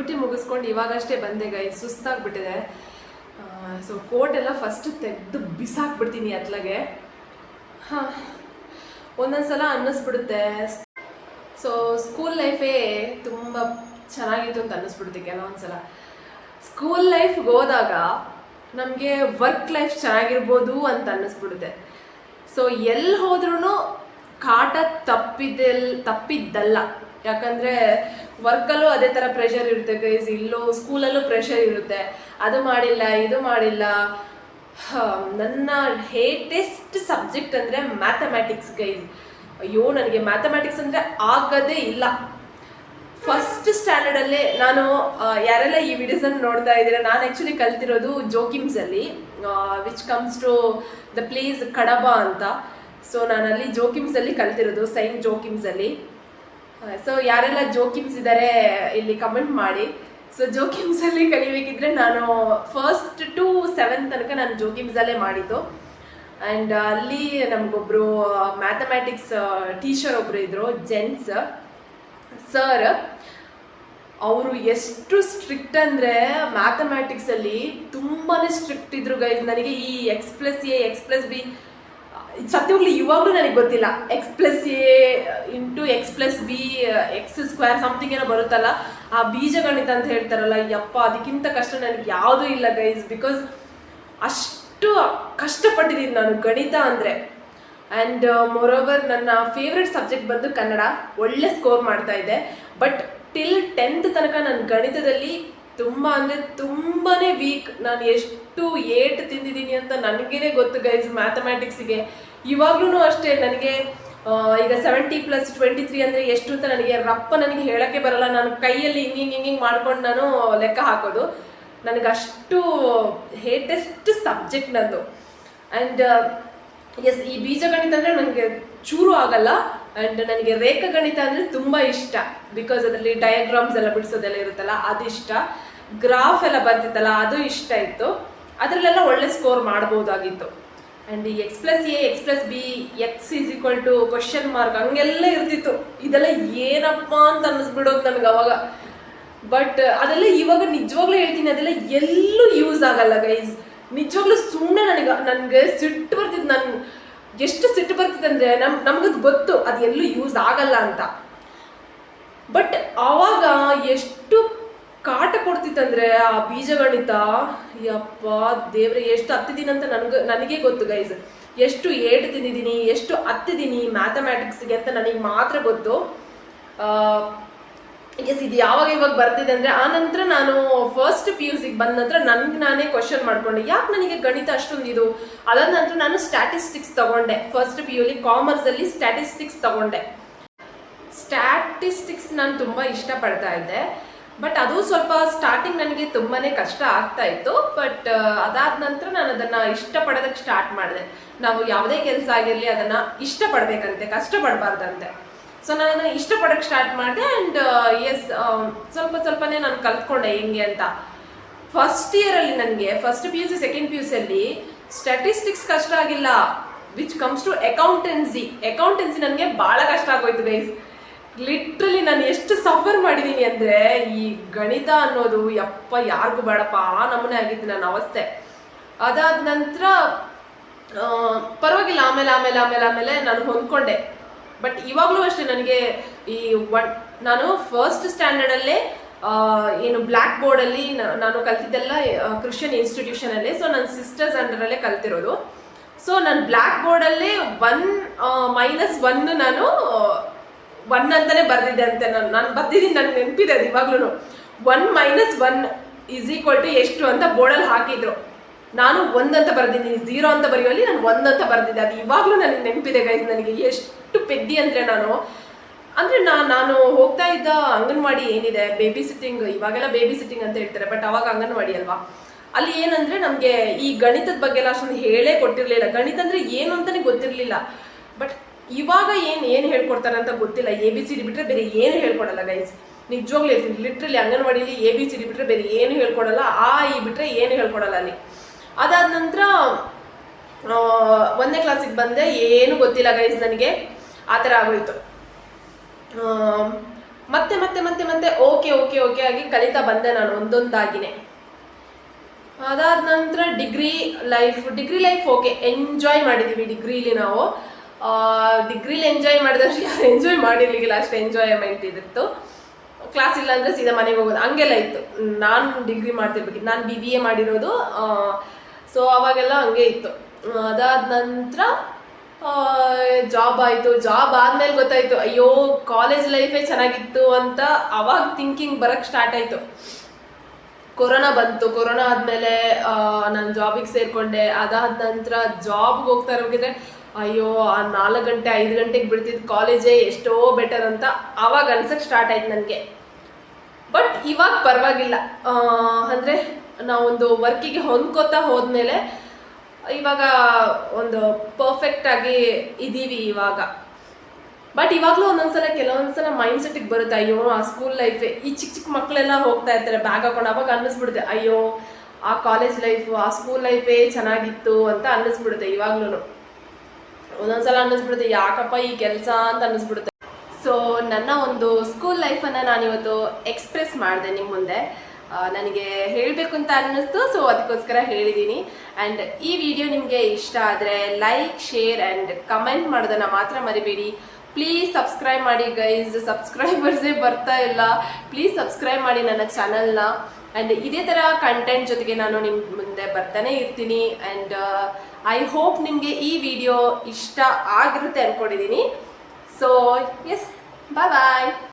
Duty ಮುಗಿಸ್ಕೊಂಡು ಇವಾಗಷ್ಟೇ ಬಂದೆ ಗೈ ಸುಸ್ತಾಗ್ಬಿಟ್ಟಿದೆ. ಸೊ ಕೋಟ್ ಎಲ್ಲ ಫಸ್ಟ್ ತೆಗೆದು ಬಿಸಾಕ್ಬಿಡ್ತೀನಿ ಅತ್ಲಾಗೆ ಹಾಂ, ಒಂದೊಂದ್ಸಲ ಅನ್ನಿಸ್ಬಿಡುತ್ತೆ. ಸೊ ಸ್ಕೂಲ್ ಲೈಫೇ ತುಂಬ ಚೆನ್ನಾಗಿತ್ತು ಅಂತ ಅನ್ನಿಸ್ಬಿಡುತ್ತೆ ಕೆಲವೊಂದ್ಸಲ. ಸ್ಕೂಲ್ ಲೈಫ್ಗೆ ಹೋದಾಗ ನಮಗೆ ವರ್ಕ್ ಲೈಫ್ ಚೆನ್ನಾಗಿರ್ಬೋದು ಅಂತ ಅನ್ನಿಸ್ಬಿಡುತ್ತೆ. ಸೊ ಎಲ್ಲಿ ಹೋದ್ರೂ ಕಾಟ ತಪ್ಪಿದ್ದೆಲ್ ತಪ್ಪಿದ್ದಲ್ಲ. ಯಾಕಂದರೆ ವರ್ಕಲ್ಲೂ ಅದೇ ಥರ ಪ್ರೆಷರ್ ಇರುತ್ತೆ ಗೈಸ್ ಇಲ್ಲೂ ಸ್ಕೂಲಲ್ಲೂ ಪ್ರೆಷರ್ ಇರುತ್ತೆ. ಅದು ಮಾಡಿಲ್ಲ, ಇದು ಮಾಡಿಲ್ಲ. ನನ್ನ ಹೇಟೆಸ್ಟ್ ಸಬ್ಜೆಕ್ಟ್ ಅಂದರೆ ಮ್ಯಾಥಮ್ಯಾಟಿಕ್ಸ್ ಗೈಸ್ ಅಯ್ಯೋ, ನನಗೆ ಮ್ಯಾಥಮ್ಯಾಟಿಕ್ಸ್ ಅಂದರೆ ಆಗದೇ ಇಲ್ಲ. ಫಸ್ಟ್ ಸ್ಟ್ಯಾಂಡರ್ಡಲ್ಲೇ ನಾನು ಯಾರೆಲ್ಲ ಈ ವಿಡಿಯೋಸನ್ನು ನೋಡ್ತಾ ಇದ್ದೀರಾ, ನಾನು ಆ್ಯಕ್ಚುಲಿ ಕಲ್ತಿರೋದು ಜೋಕಿಮ್ಸಲ್ಲಿ which comes to the place Kadaba ಅಂತ. ಸೊ ನಾನು ಅಲ್ಲಿ ಜೋಕಿಮ್ಸಲ್ಲಿ ಕಲ್ತಿರೋದು ಸೈನ್ ಜೋಕಿಮ್ಸಲ್ಲಿ ಸೊ ಯಾರೆಲ್ಲ ಜೋಕಿಮ್ಸ್ ಇದ್ದಾರೆ ಇಲ್ಲಿ ಕಮೆಂಟ್ ಮಾಡಿ. ಸೊ ಜೋಕಿಮ್ಸಲ್ಲಿ ಕಲಿಬೇಕಿದ್ರೆ ನಾನು ಫಸ್ಟ್ ಟು ಸೆವೆಂತ್ ತನಕ ನಾನು ಜೋಕಿಮ್ಸಲ್ಲೇ ಮಾಡಿದ್ದು. ಆ್ಯಂಡ್ ಅಲ್ಲಿ ನಮಗೊಬ್ರು ಮ್ಯಾಥಮ್ಯಾಟಿಕ್ಸ್ ಟೀಚರ್ ಒಬ್ರು ಇದ್ರು ಜೆಂಟ್ಸ್ ಸರ್ ಅವರು ಎಷ್ಟು ಸ್ಟ್ರಿಕ್ಟ್ ಅಂದರೆ ಮ್ಯಾಥಮ್ಯಾಟಿಕ್ಸಲ್ಲಿ ತುಂಬಾ ಸ್ಟ್ರಿಕ್ಟ್ ಇದ್ರು ಗೈಸ್ ನನಗೆ ಈ x plus a x plus b ಸತ್ಯವಾಗ್ಲೂ ಇವಾಗಲೂ ನನಗೆ ಗೊತ್ತಿಲ್ಲ. X plus a into x plus b x square something ಏನೋ ಬರುತ್ತಲ್ಲ, ಆ ಬೀಜಗಣಿತ ಅಂತ ಹೇಳ್ತಾರಲ್ಲ, ಯಪ್ಪ, ಅದಕ್ಕಿಂತ ಕಷ್ಟ ನನಗೆ ಯಾವುದೂ ಇಲ್ಲ ಗೈಸ್ ಬಿಕಾಸ್ ಅಷ್ಟು ಕಷ್ಟಪಟ್ಟಿದ್ದೀನಿ ನಾನು ಗಣಿತ ಅಂದರೆ. ಆ್ಯಂಡ್ ಮೋರೋವರ್ ನನ್ನ ಫೇವ್ರೆಟ್ ಸಬ್ಜೆಕ್ಟ್ ಬಂದು ಕನ್ನಡ. ಒಳ್ಳೆ ಸ್ಕೋರ್ ಮಾಡ್ತಾ ಇದ್ದೆ ಬಟ್ ಟಿಲ್ ಟೆಂತ್ ತನಕ ನಾನು ಗಣಿತದಲ್ಲಿ ತುಂಬ ಅಂದರೆ ತುಂಬಾ ವೀಕ್ ನಾನು ಎಷ್ಟು ಏಟ್ ತಿಂದಿದ್ದೀನಿ ಅಂತ ನನಗೇನೆ ಗೊತ್ತು ಗೈಸ್ ಮ್ಯಾಥಮ್ಯಾಟಿಕ್ಸಿಗೆ ಇವಾಗ್ಲೂ ಅಷ್ಟೇ ನನಗೆ ಈಗ ಸೆವೆಂಟಿ ಪ್ಲಸ್ ಟ್ವೆಂಟಿ ತ್ರೀ ಅಂದರೆ ಎಷ್ಟು ಅಂತ ನನಗೆ ರಪ್ಪ ನನಗೆ ಹೇಳೋಕ್ಕೆ ಬರಲ್ಲ. ನಾನು ಕೈಯಲ್ಲಿ ಹಿಂಗೆ ಹಿಂಗೆ ಹಿಂಗೆ ಮಾಡ್ಕೊಂಡು ನಾನು ಲೆಕ್ಕ ಹಾಕೋದು. ನನಗೆ ಅಷ್ಟು ಹೇಟೆಸ್ಟ್ ಸಬ್ಜೆಕ್ಟ್ ನಂದು. ಆ್ಯಂಡ್ ಎಸ್ ಈ ಬೀಜಗಣಿತ ಅಂದರೆ ನನಗೆ ಚೂರು ಆಗಲ್ಲ. ಆ್ಯಂಡ್ ನನಗೆ ರೇಖಾಗಣಿತ ಅಂದರೆ ತುಂಬ ಇಷ್ಟ. ಬಿಕಾಸ್ ಅದರಲ್ಲಿ ಡಯಾಗ್ರಾಮ್ಸ್ ಎಲ್ಲ ಬಿಡಿಸೋದೆಲ್ಲ ಇರುತ್ತಲ್ಲ ಅದು ಇಷ್ಟ ಗ್ರಾಫ್ ಎಲ್ಲ ಬರ್ತಿತ್ತಲ್ಲ, ಅದು ಇಷ್ಟ ಇತ್ತು. ಅದರಲ್ಲೆಲ್ಲ ಒಳ್ಳೆ ಸ್ಕೋರ್ ಮಾಡ್ಬೋದಾಗಿತ್ತು. ಆ್ಯಂಡ್ ಈ x plus a x plus b x is equal to question mark ಹಂಗೆಲ್ಲ ಇರ್ತಿತ್ತು. ಇದೆಲ್ಲ ಏನಪ್ಪ ಅಂತ ಅನ್ನಿಸ್ಬಿಡೋದು ನನಗೆ ಅವಾಗ. ಬಟ್ ಅದೆಲ್ಲ ಇವಾಗ ನಿಜವಾಗ್ಲೂ ಹೇಳ್ತೀನಿ, ಅದೆಲ್ಲ ಎಲ್ಲೂ ಯೂಸ್ ಆಗಲ್ಲ ಗೈಸ್ ನಿಜವಾಗ್ಲೂ ಸುಮ್ಮನೆ ನನಗೆ ನನಗೆ ಸಿಟ್ಟು ಬರ್ತಿತ್ತು, ನಾನು, ಎಷ್ಟು ಸಿಟ್ಟು ಬರ್ತಿತ್ತು ಅಂದರೆ ನಮ್, ನಮಗದು ಗೊತ್ತು, ಅದು ಎಲ್ಲೂ ಯೂಸ್ ಆಗಲ್ಲ ಅಂತ. ಬಟ್ ಆವಾಗ ಎಷ್ಟು ಕಾಟ ಕೊಡ್ತಿತ್ತಂದ್ರೆ ಆ ಬೀಜಗಣಿತ? ಯಪ್ಪ ದೇವ್ರೆ, ಎಷ್ಟು ಹತ್ತಿದ್ದೀನಿ ಅಂತ ನನಗೆ ನನಗೆ ಗೊತ್ತು ಗೈಸ್ ಎಷ್ಟು ಏಟು ತಿಂದಿದ್ದೀನಿ, ಎಷ್ಟು ಹತ್ತಿದ್ದೀನಿ ಮ್ಯಾಥಮ್ಯಾಟಿಕ್ಸ್ಗೆ ಅಂತ ನನಗೆ ಮಾತ್ರ ಗೊತ್ತು. ಎಸ್ ಇದು ಯಾವಾಗ ಇವಾಗ ಬರ್ತಿದೆ ಅಂದರೆ ಆ ನಂತರ ನಾನು ಫಸ್ಟ್ ಪಿ ಯು ಸಿಗೆ ಬಂದ ನಂತರ ನನಗೆ ನಾನೇ ಕ್ವಶನ್ ಮಾಡಿಕೊಂಡೆ. ಯಾಕೆ ನನಗೆ ಗಣಿತ ಅಷ್ಟೊಂದು ಇದು? ಅದಾದ ನಂತರ ನಾನು ಸ್ಟ್ಯಾಟಿಸ್ಟಿಕ್ಸ್ ತಗೊಂಡೆ. ಫಸ್ಟ್ ಪಿ ಯುಲಿ ಕಾಮರ್ಸಲ್ಲಿ ಸ್ಟ್ಯಾಟಿಸ್ಟಿಕ್ಸ್ ತಗೊಂಡೆ. ಸ್ಟ್ಯಾಟಿಸ್ಟಿಕ್ಸ್ ನಾನು ತುಂಬ ಇಷ್ಟಪಡ್ತಾ ಇದ್ದೆ. ಬಟ್ ಅದು ಸ್ವಲ್ಪ ಸ್ಟಾರ್ಟಿಂಗ್ ನನಗೆ ತುಂಬಾನೇ ಕಷ್ಟ ಆಗ್ತಾ ಇತ್ತು. ಬಟ್ ಅದಾದ ನಂತರ ನಾನು ಅದನ್ನ ಇಷ್ಟಪಡೋದಕ್ಕೆ ಸ್ಟಾರ್ಟ್ ಮಾಡಿದೆ. ನಾವು ಯಾವುದೇ ಕೆಲಸ ಆಗಿರಲಿ ಅದನ್ನ ಕಷ್ಟ ಕಷ್ಟಪಡಬಾರ್ದಂತೆ. ಸೊ ನಾನು ಇಷ್ಟಪಡೋಕ್ಕೆ ಸ್ಟಾರ್ಟ್ ಮಾಡಿದೆ ಆ್ಯಂಡ್ ಎಸ್ ಸ್ವಲ್ಪ ಸ್ವಲ್ಪನೇ ನಾನು ಕಲ್ತ್ಕೊಂಡೆ ಹಿಂಗೆ ಅಂತ. ಫಸ್ಟ್ ಇಯರಲ್ಲಿ ನನಗೆ first P U C second P U ಸಿಯಲ್ಲಿ ಸ್ಟ್ಯಾಟಿಸ್ಟಿಕ್ಸ್ ಕಷ್ಟ ಆಗಿಲ್ಲ which comes to accountancy accountancy ನನಗೆ ಭಾಳ ಕಷ್ಟ ಆಗೋಯ್ತು ಗೈಸ್ ಲಿಟ್ರಲಿ ನಾನು ಎಷ್ಟು ಸಫರ್ ಮಾಡಿದ್ದೀನಿ ಅಂದರೆ, ಈ ಗಣಿತ ಅನ್ನೋದು ಯಪ್ಪ ಯಾರಿಗೂ ಬೇಡಪ್ಪ, ಆ ನಮೂನೆ ಆಗಿತ್ತು ನನ್ನ ಅವಸ್ಥೆ. ಅದಾದ ನಂತರ ಪರವಾಗಿಲ್ಲ, ಆಮೇಲೆ ಆಮೇಲೆ ಆಮೇಲೆ ಆಮೇಲೆ ನಾನು ಹೊಂದ್ಕೊಂಡೆ. ಬಟ್ ಇವಾಗಲೂ ಅಷ್ಟೇ ನನಗೆ ಈ ಒನ್, ನಾನು ಫಸ್ಟ್ ಸ್ಟ್ಯಾಂಡರ್ಡಲ್ಲೇ ಏನು ಬ್ಲ್ಯಾಕ್ ಬೋರ್ಡಲ್ಲಿ ನಾನು ಕಲ್ತಿದ್ದೆಲ್ಲ ಕ್ರಿಶ್ಚಿಯನ್ ಇನ್ಸ್ಟಿಟ್ಯೂಷನಲ್ಲೇ ಸೊ ನನ್ನ ಸಿಸ್ಟರ್ಸ್ ಅಂಡರಲ್ಲೇ ಕಲ್ತಿರೋದು. ಸೊ ನಾನು ಬ್ಲ್ಯಾಕ್ ಬೋರ್ಡಲ್ಲೇ ಒನ್ ಮೈನಸ್ ಒನ್ ನಾನು ಒನ್ ಅಂತಾನೆ ಬರ್ದಿದ್ದೆ ಅಂತೆ ನಾನು. ನಾನು ಬರ್ದಿದ್ದೀನಿ ನನಗೆ ನೆನಪಿದೆ ಅದು ಇವಾಗ್ಲೂ one minus one is equal to ಎಷ್ಟು ಅಂತ ಬೋರ್ಡಲ್ಲಿ ಹಾಕಿದ್ರು. ನಾನು ಒಂದ್ ಅಂತ ಬರ್ದಿದ್ದೀನಿ ಝೀರೋ ಅಂತ ಬರೆಯುವಲ್ಲಿ ನಾನು ಒಂದಂತ ಬರ್ದಿದ್ದೆ. ಅದು ಇವಾಗಲೂ ನನಗೆ ನೆನಪಿದೆ ಗೈಸ್ ನನಗೆ ಎಷ್ಟು ಪೆದ್ದಿ ಅಂದರೆ ನಾನು. ಅಂದರೆ ನಾ, ನಾನು ಹೋಗ್ತಾ ಇದ್ದ ಅಂಗನವಾಡಿ ಏನಿದೆ ಬೇಬಿ ಸಿಟ್ಟಿಂಗ್ ಇವಾಗೆಲ್ಲ ಬೇಬಿ ಸಿಟ್ಟಿಂಗ್ ಅಂತ ಹೇಳ್ತಾರೆ ಬಟ್ ಅವಾಗ ಅಂಗನವಾಡಿ ಅಲ್ವಾ? ಅಲ್ಲಿ ಏನಂದ್ರೆ ನಮಗೆ ಈ ಗಣಿತದ ಬಗ್ಗೆ ಎಲ್ಲ ಅಷ್ಟೊಂದು ಹೇಳೇ ಕೊಟ್ಟಿರಲಿಲ್ಲ. ಗಣಿತ ಅಂದ್ರೆ ಏನು ಅಂತಲೇ ಗೊತ್ತಿರಲಿಲ್ಲ. ಬಟ್ ಇವಾಗ ಏನು ಏನು ಹೇಳ್ಕೊಡ್ತಾರೆ ಅಂತ ಗೊತ್ತಿಲ್ಲ. ಎ ಬಿ ಸಿ ಡಿ ಬಿಟ್ರೆ ಬೇರೆ ಏನು ಹೇಳ್ಕೊಡಲ್ಲ ಗೈಸ್ ನಿಜವಾಗ್ಲೂ ಹೇಳ್ತೀನಿ. ಲಿಟ್ರಲಿ ಅಂಗನವಾಡಿಲಿ ಎ ಬಿ ಸಿ ಡಿ ಬಿಟ್ರೆ ಬೇರೆ ಏನು ಹೇಳ್ಕೊಡಲ್ಲ. ಆ ಈ ಬಿಟ್ರೆ ಏನು ಹೇಳ್ಕೊಡಲ್ಲ ಅಲ್ಲಿ. ಅದಾದ ನಂತರ ಒಂದನೇ ಕ್ಲಾಸಿಗೆ ಬಂದೆ. ಏನು ಗೊತ್ತಿಲ್ಲ ಗೈಸ್ ನನಗೆ. ಆ ಥರ ಆಗೋಯ್ತು. ಮತ್ತೆ ಮತ್ತೆ ಮತ್ತೆ ಮತ್ತೆ ಓಕೆ ಓಕೆ ಓಕೆ ಆಗಿ ಕಲಿತಾ ಬಂದೆ ನಾನು ಒಂದೊಂದಾಗಿನೇ. ಅದಾದ ನಂತರ degree life degree life okay enjoy ಮಾಡಿದ್ದೀವಿ ಡಿಗ್ರಿಲಿ ನಾವು. ಡಿಗ್ರಿಲಿ ಎಂಜಾಯ್ ಮಾಡಿದಷ್ಟು ಯಾರು ಎಂಜಾಯ್ ಮಾಡಿರ್ಲಿಕ್ಕಿಲ್ಲ, ಅಷ್ಟು ಎಂಜಾಯ್ಮೆಂಟ್ ಇದಿತ್ತು. ಕ್ಲಾಸ್ ಇಲ್ಲ ಅಂದರೆ ಸೀದಾ ಮನೆಗೆ ಹೋಗೋದು. ಹಂಗೆಲ್ಲ ಇತ್ತು. ನಾನು ಡಿಗ್ರಿ ಮಾಡ್ತಿರ್ಬೇಕಿತ್ತು. ನಾನು ಬಿ ಬಿ ಎ ಮಾಡಿರೋದು ಸೊ ಅವಾಗೆಲ್ಲ ಹಂಗೆ ಇತ್ತು. ಅದಾದ ನಂತರ ಜಾಬ್ ಆಯಿತು. ಜಾಬ್ ಆದ್ಮೇಲೆ ಗೊತ್ತಾಯ್ತು, ಅಯ್ಯೋ ಕಾಲೇಜ್ ಲೈಫೇ ಚೆನ್ನಾಗಿತ್ತು ಅಂತ ಅವಾಗ ಥಿಂಕಿಂಗ್ ಬರೋಕ್ಕೆ ಸ್ಟಾರ್ಟ್ ಆಯಿತು. ಕೊರೋನಾ ಬಂತು. ಕೊರೋನಾ ಆದ್ಮೇಲೆ ನಾನು ಜಾಬಿಗೆ ಸೇರ್ಕೊಂಡೆ. ಅದಾದ ನಂತರ ಜಾಬ್ಗೆ ಹೋಗ್ತಾ ಇರೋಗಿದ್ರೆ ಅಯ್ಯೋ, ಆ ನಾಲ್ಕು ಗಂಟೆ, ಐದು ಗಂಟೆಗೆ ಬಿಡ್ತಿದ್ದು ಕಾಲೇಜೇ ಎಷ್ಟೋ ಬೆಟರ್ ಅಂತ ಆವಾಗ ಅನ್ಸಕ್ಕೆ ಸ್ಟಾರ್ಟ್ ಆಯ್ತು ನನಗೆ. ಬಟ್ ಇವಾಗ ಪರವಾಗಿಲ್ಲ. ಅಂದರೆ ನಾವೊಂದು ವರ್ಕಿಗೆ ಹೊಂದ್ಕೋತಾ ಹೋದ್ಮೇಲೆ ಇವಾಗ ಒಂದು ಪರ್ಫೆಕ್ಟ್ ಆಗಿ ಇದ್ದೀವಿ ಇವಾಗ. ಬಟ್ ಇವಾಗಲೂ ಒಂದೊಂದ್ಸಲ, ಕೆಲವೊಂದ್ಸಲ ಮೈಂಡ್ ಸೆಟ್ಟಿಗೆ ಬರುತ್ತೆ. ಅಯ್ಯೋ, ಆ ಸ್ಕೂಲ್ ಲೈಫ್ ಈ ಚಿಕ್ಕ ಚಿಕ್ಕ ಮಕ್ಕಳೆಲ್ಲ ಹೋಗ್ತಾ ಇರ್ತಾರೆ ಬ್ಯಾಗ್ ಹಾಕೊಂಡು. ಅವಾಗ ಅನ್ನಿಸ್ಬಿಡುತ್ತೆ, ಅಯ್ಯೋ, ಆ ಕಾಲೇಜ್ ಲೈಫು ಆ ಸ್ಕೂಲ್ ಲೈಫೇ ಚೆನ್ನಾಗಿತ್ತು ಅಂತ ಅನ್ನಿಸ್ಬಿಡುತ್ತೆ ಇವಾಗ್ಲೂ ಒಂದೊಂದ್ಸಲ ಅನ್ನಿಸ್ಬಿಡುತ್ತೆ, ಯಾಕಪ್ಪ ಈ ಕೆಲಸ ಅಂತ ಅನ್ನಿಸ್ಬಿಡುತ್ತೆ. ಸೊ ನನ್ನ ಒಂದು ಸ್ಕೂಲ್ ಲೈಫನ್ನು ನಾನಿವತ್ತು ಎಕ್ಸ್ಪ್ರೆಸ್ ಮಾಡಿದೆ ನಿಮ್ಮ ಮುಂದೆ. ನನಗೆ ಹೇಳಬೇಕು ಅಂತ ಅನ್ನಿಸ್ತು ಸೊ ಅದಕ್ಕೋಸ್ಕರ ಹೇಳಿದ್ದೀನಿ ಆ್ಯಂಡ್ ಈ ವಿಡಿಯೋ ನಿಮಗೆ ಇಷ್ಟ ಆದರೆ ಲೈಕ್ ಶೇರ್ ಆ್ಯಂಡ್ ಕಮೆಂಟ್ ಮಾಡೋದನ್ನು ಮಾತ್ರ ಮರಿಬೇಡಿ. ಪ್ಲೀಸ್ ಸಬ್ಸ್ಕ್ರೈಬ್ ಮಾಡಿ ಗೈಸ್ ಸಬ್ಸ್ಕ್ರೈಬರ್ಸೇ ಬರ್ತಾ ಇಲ್ಲ. ಪ್ಲೀಸ್ ಸಬ್ಸ್ಕ್ರೈಬ್ ಮಾಡಿ ನನ್ನ ಚಾನಲ್ನ ಆ್ಯಂಡ್ ಇದೇ ಥರ ಕಂಟೆಂಟ್ ಜೊತೆಗೆ ನಾನು ನಿಮ್ಮ ಮುಂದೆ ಬರ್ತಾನೆ ಇರ್ತೀನಿ. ಆ್ಯಂಡ್ ಐ ಹೋಪ್ ನಿಮಗೆ ಈ ವಿಡಿಯೋ ಇಷ್ಟ ಆಗಿರುತ್ತೆ ಅಂದ್ಕೊಂಡಿದ್ದೀನಿ ಸೊ ಎಸ್ ಬಾಯ್ ಬಾಯ್